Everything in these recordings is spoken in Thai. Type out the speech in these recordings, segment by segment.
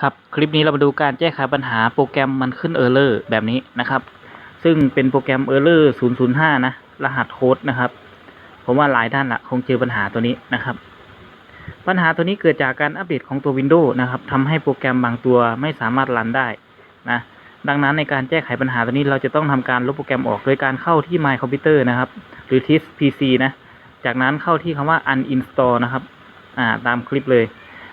ครับคลิปนี้เรามาดูการแก้ไขปัญหาโปรแกรมมันขึ้นเออร์เลอร์แบบนี้นะครับ ซึ่งเป็นโปรแกรมเออร์เลอร์005 นะ รหัสโค้ดนะครับผมว่าหลายท่านละคงเจอปัญหาตัวนี้นะครับ ปัญหาตัวนี้เกิดจากการอัปเดตของตัว Windows นะครับทำให้โปรแกรมบางตัวไม่สามารถรันได้นะดังนั้นในการแก้ไขปัญหาตัวนี้เราจะต้องทำการลบโปรแกรมออกโดยการเข้าที่ My Computer นะครับ หรือ TIS PC นะ จากนั้นเข้าที่คำว่า uninstall นะครับ อ่าตามคลิปเลย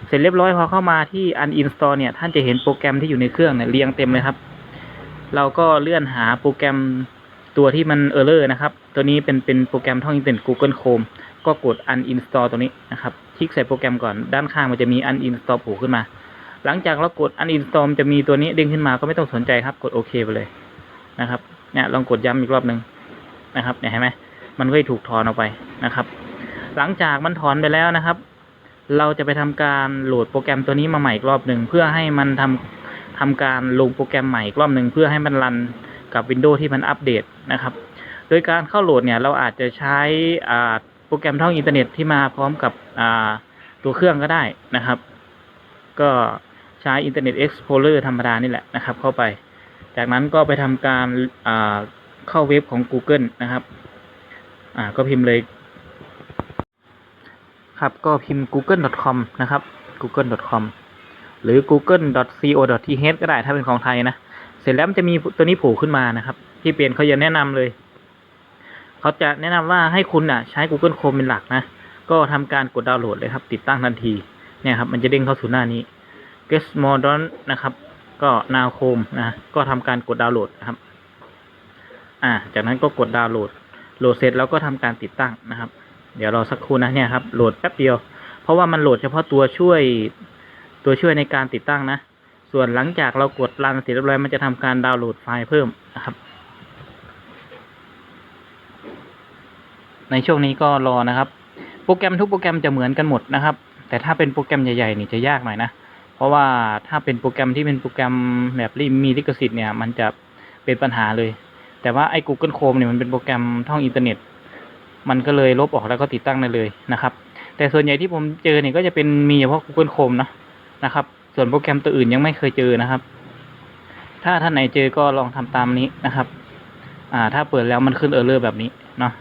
เสร็จเรียบร้อยพอเข้ามาที่ uninstall เนี่ย ท่านจะเห็นโปรแกรมที่อยู่ในเครื่องเนี่ยเรียงเต็มเลยครับ เราก็เลื่อนหาโปรแกรมตัวที่มัน error นะครับ ตัวนี้เป็นเป็นโปรแกรมท่องอินเทอร์เน็ต Google Chrome ก็กด uninstall ตัวนี้นะครับ คลิกใส่โปรแกรมก่อน ด้านข้างมันจะมี uninstall โผล่ขึ้นมา หลังจากเรากด uninstall มันจะมีตัวนี้เด้งขึ้นมาก็ไม่ต้องสนใจครับ กดโอเคไปเลยนะครับ เนี่ยลองกดย้ำอีกรอบหนึ่งนะครับ เนี่ยเห็นไหมมันก็จะถูกถอนออกไปนะครับ หลังจากมันถอนไปแล้วนะครับ เราจะไปทำการโหลดโปรแกรมตัวนี้มาใหม่อีกรอบหนึ่งเพื่อให้มันทำทำการลงโปรแกรมใหม่อีกรอบหนึ่งเพื่อให้มันรันกับ Windows ที่มันอัปเดตนะครับ โดยการเข้าโหลดเนี่ยเราอาจจะใช้โปรแกรมท่องอินเทอร์เน็ตที่มาพร้อมกับตัวเครื่องก็ได้นะครับ ก็ใช้ Internet Explorer ธรรมดานี่แหละนะครับ เข้าไป จากนั้นก็ไปทำการเข้าเว็บของ Google นะครับ ก็พิมพ์เลย ครับก็พิมพ์ google.com นะครับ google.com หรือ google.co.th ก็ได้ถ้าเป็นของไทยนะ เสร็จแล้วมันจะมีตัวนี้โผล่ขึ้นมานะครับ ที่เปลี่ยนเขาจะแนะนำเลย เขาจะแนะนำว่าให้คุณอะ ใช้ Google Chrome เป็นหลักนะ ก็ทำการกดดาวน์โหลดเลยครับ ติดตั้งทันที เนี่ยครับ มันจะเด้งเข้าสู่หน้านี้ Get Modern นะครับ ก็ Now Chrome นะ ก็ทำการกดดาวน์โหลดนะครับ อ่า จากนั้นก็กดดาวน์โหลด โหลดเสร็จแล้วก็ทำการติดตั้งนะครับ เดี๋ยวรอสักครู่นะเนี่ยครับโหลดแป๊บเดียว เพราะว่ามันโหลดเฉพาะตัวช่วยตัวช่วยในการติดตั้งนะ ส่วนหลังจากเรากดรันเสร็จเรียบร้อยมันจะทำการดาวน์โหลดไฟล์เพิ่มนะครับ ในช่วงนี้ก็รอนะครับ โปรแกรมทุกโปรแกรมจะเหมือนกันหมดนะครับ แต่ถ้าเป็นโปรแกรมใหญ่ๆนี่จะยากหน่อยนะเพราะว่าถ้าเป็นโปรแกรมที่เป็นโปรแกรมแบบมีลิขสิทธิ์เนี่ยมันจะเป็นปัญหาเลย แต่ว่าไอ้ Google Chrome เนี่ยมันเป็นโปรแกรมท่องอินเทอร์เน็ต มันก็เลยลบออกแล้วก็ติดตั้งได้เลยนะครับ แต่ส่วนใหญ่ที่ผมเจอเนี่ยก็จะเป็นมีเฉพาะ Google Chrome นะนะครับ ส่วนโปรแกรมตัวอื่นยังไม่เคยเจอนะครับ ถ้าท่านไหนเจอก็ลองทำตามนี้นะครับ อ่า ถ้าเปิดแล้วมันขึ้นเออร์เลอร์แบบนี้เนาะ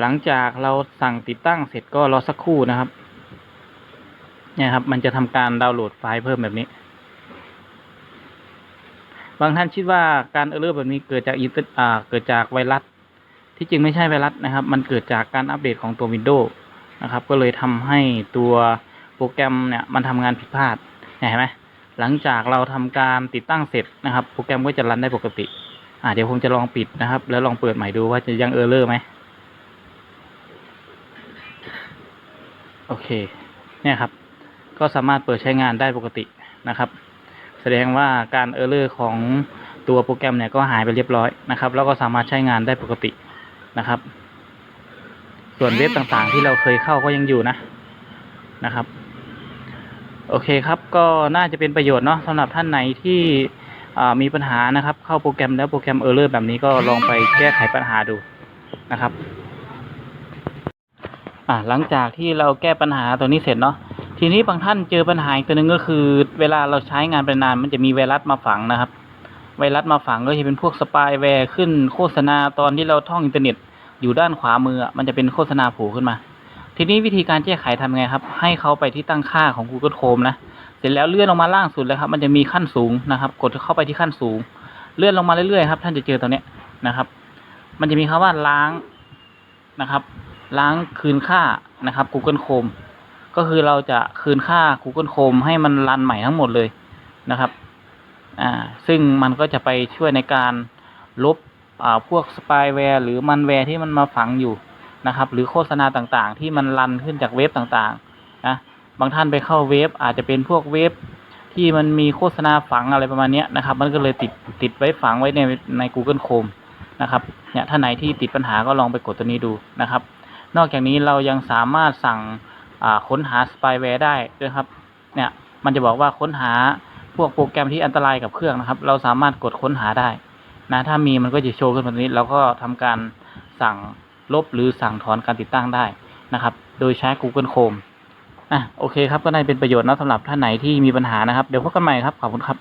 หลังจากเราสั่งติดตั้งเสร็จก็รอสักครู่นะครับ เนี่ยครับ มันจะทำการดาวน์โหลดไฟล์เพิ่มแบบนี้ บางท่านคิดว่าการเออร์เลอร์แบบนี้เกิดจากอินเตอร์อ่าเกิดจากไวรัส ที่จริงไม่ใช่ไวรัสนะครับ มันเกิดจากการอัปเดตของตัว Windows นะครับ ก็เลยทำให้ตัวโปรแกรมเนี่ยมันทำงานผิดพลาดเห็นไหมหลังจากเราทำการติดตั้งเสร็จนะครับ โปรแกรมก็จะรันได้ปกติอ่าเดี๋ยวผมจะลองปิดนะครับ แล้วลองเปิดใหม่ดูว่าจะยังเออร์เลอร์ไหมโอเค เนี่ยครับ ก็สามารถเปิดใช้งานได้ปกตินะครับ แสดงว่าการเออร์เลอร์ของตัวโปรแกรมเนี่ยก็หายไปเรียบร้อยนะครับ แล้วก็สามารถใช้งานได้ปกติ นะครับ ส่วนเว็บต่างๆที่เราเคยเข้าก็ยังอยู่นะนะครับ โอเคครับก็น่าจะเป็นประโยชน์เนาะสำหรับท่านไหนที่มีปัญหานะครับ เข้าโปรแกรมแล้วโปรแกรมเออร์เลอร์แบบนี้ก็ลองไปแก้ไขปัญหาดูนะครับอ่าหลังจากที่เราแก้ปัญหาตัวนี้เสร็จเนาะทีนี้บางท่านเจอปัญหาอีกตัวหนึ่งก็คือ เวลาเราใช้งานไปนานมันจะมีไวรัสมาฝังนะครับ ไวรัสมาฝังก็จะเป็นพวกสปายแวร์ขึ้นโฆษณาตอนที่เราท่องอินเทอร์เน็ต อยู่ด้านขวามือมันจะเป็นโฆษณาโผล่ขึ้นมา ทีนี้วิธีการแก้ไขทำไงครับ ให้เขาไปที่ตั้งค่าของ Google Chrome นะ เสร็จแล้วเลื่อนลงมาล่างสุดเลยครับ มันจะมีขั้นสูงนะครับ กดเข้าไปที่ขั้นสูง เลื่อนลงมาเรื่อยๆครับ ท่านจะเจอตัวเนี้ยนะครับ มันจะมีคำว่าล้างนะครับ ล้างคืนค่านะครับ Google Chrome ก็คือเราจะคืนค่า Google Chrome ให้มันรันใหม่ทั้งหมดเลยนะครับ อ่าซึ่งมันก็จะไปช่วยในการลบอ่าพวกสปายแวร์หรือมันแวร์ที่มันมาฝังอยู่นะครับ หรือโฆษณาต่างๆ ที่มันรันขึ้นจากเว็บต่างๆนะบางท่านไปเข้าเว็บอาจจะเป็นพวกเว็บที่มันมีโฆษณาฝังอะไรประมาณนี้นะครับ มันก็เลยติดติดไว้ฝังไว้ในใน Google Chrome นะครับเนี่ยถ้าไหนที่ติดปัญหาก็ลองไปกดตัวนี้ดูนะครับ นอกจากนี้เรายังสามารถสั่งอ่าค้นหาสปายแวร์ได้ด้วยครับเนี่ยมันจะบอกว่าค้นหา พวกโปรแกรมที่อันตรายกับเครื่องนะครับ เราสามารถกดค้นหาได้นะถ้ามีมันก็จะโชว์ขึ้นแบบนี้ เราก็ทำการสั่งลบหรือสั่งถอนการติดตั้งได้นะครับ โดยใช้ Google Chrome อะโอเคครับก็ได้เป็นประโยชน์นะสำหรับท่านไหนที่มีปัญหานะครับ เดี๋ยวพบกันใหม่ครับ ขอบคุณครับ